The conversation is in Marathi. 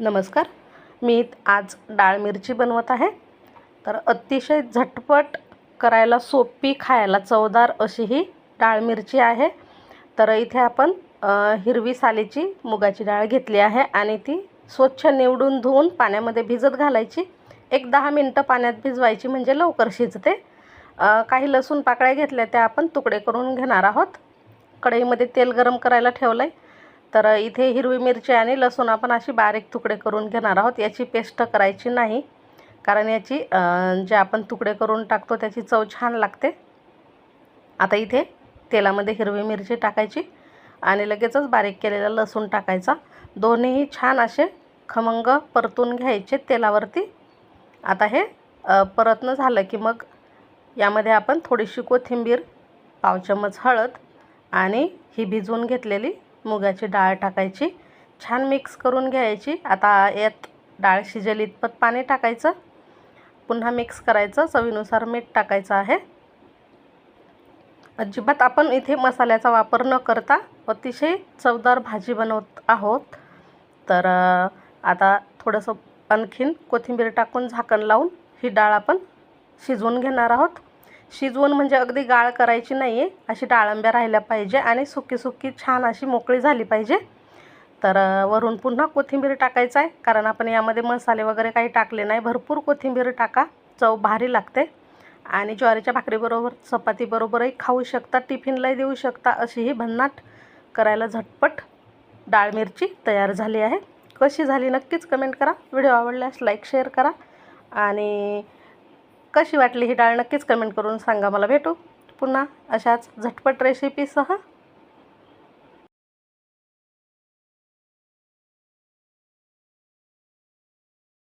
नमस्कार. मी आज डाळ मिरची बनवत आहे. तर अतिशय झटपट करायला सोपी खायला चवदार अशी ही डाळ मिरची आहे. तर इथे आपण हिरवी सालीची मुगाची डाळ घेतली आहे आणि ती स्वच्छ निवडून धुवून पाण्यामध्ये भिजत घालायची. एक दहा मिनटं पाण्यात भिजवायची म्हणजे लवकर शिजते. काही लसूण पाकळ्या घेतल्या त्या आपण तुकडे करून घेणार आहोत. कढईमध्ये तेल गरम करायला ठेवलं आहे तर इथे हिरवी मिरची आणि लसूण आपण अशी बारीक तुकडे करून घेणार आहोत. याची पेस्ट करायची नाही. कारण याची जे आपण तुकडे करून टाकतो त्याची चव छान लागते. आता इथे तेलामध्ये हिरवी मिरची टाकायची आणि लगेचच बारीक केलेला लसूण टाकायचा. दोन्हीही छान असे खमंग परतून घ्यायचे तेलावरती. आता हे परतणं झालं की मग यामध्ये आपण थोडीशी कोथिंबीर पाव चम्मच हळद आणि ही भिजवून घेतलेली मुगाची डाळ टाकायची. छान मिक्स करून घ्यायची. आता यात डाळ शिजेल इतपत पाणी टाकायचं. पुन्हा मिक्स करायचं. चवीनुसार मीठ टाकायचं आहे. अजिबात आपण इथे मसाल्याचा वापर न करता अतिशय चवदार भाजी बनवत आहोत. तर आता थोडंसं आणखीन कोथिंबीर टाकून झाकण लावून ही डाळ आपण शिजवून घेणार आहोत. शिजवून म्हणजे अगदी गाळ करायची नाही आहे अशी डाळंब्या राहिल्या पाहिजे आणि सुकी सुकी छान अशी मोकळी झाली पाहिजे. तर वरून पुन्हा कोथिंबीर टाकायचं आहे. कारण आपण यामध्ये मसाले वगैरे काही टाकले नाही. भरपूर कोथिंबीर टाका. चव भारी लागते. आणि ज्वारीच्या भाकरीबरोबर चपातीबरोबरही खाऊ शकता. टिफिनलाही देऊ शकता. अशी ही भन्नाट करायला झटपट डाळ मिरची तयार झाली आहे. कशी झाली नक्कीच कमेंट करा. व्हिडिओ आवडल्यास लाईक शेअर करा. आणि कशी वाटली ही डाळ नक्कीच कमेंट करून सांगा. मला भेटू पुन्हा अशाच झटपट रेसिपीसह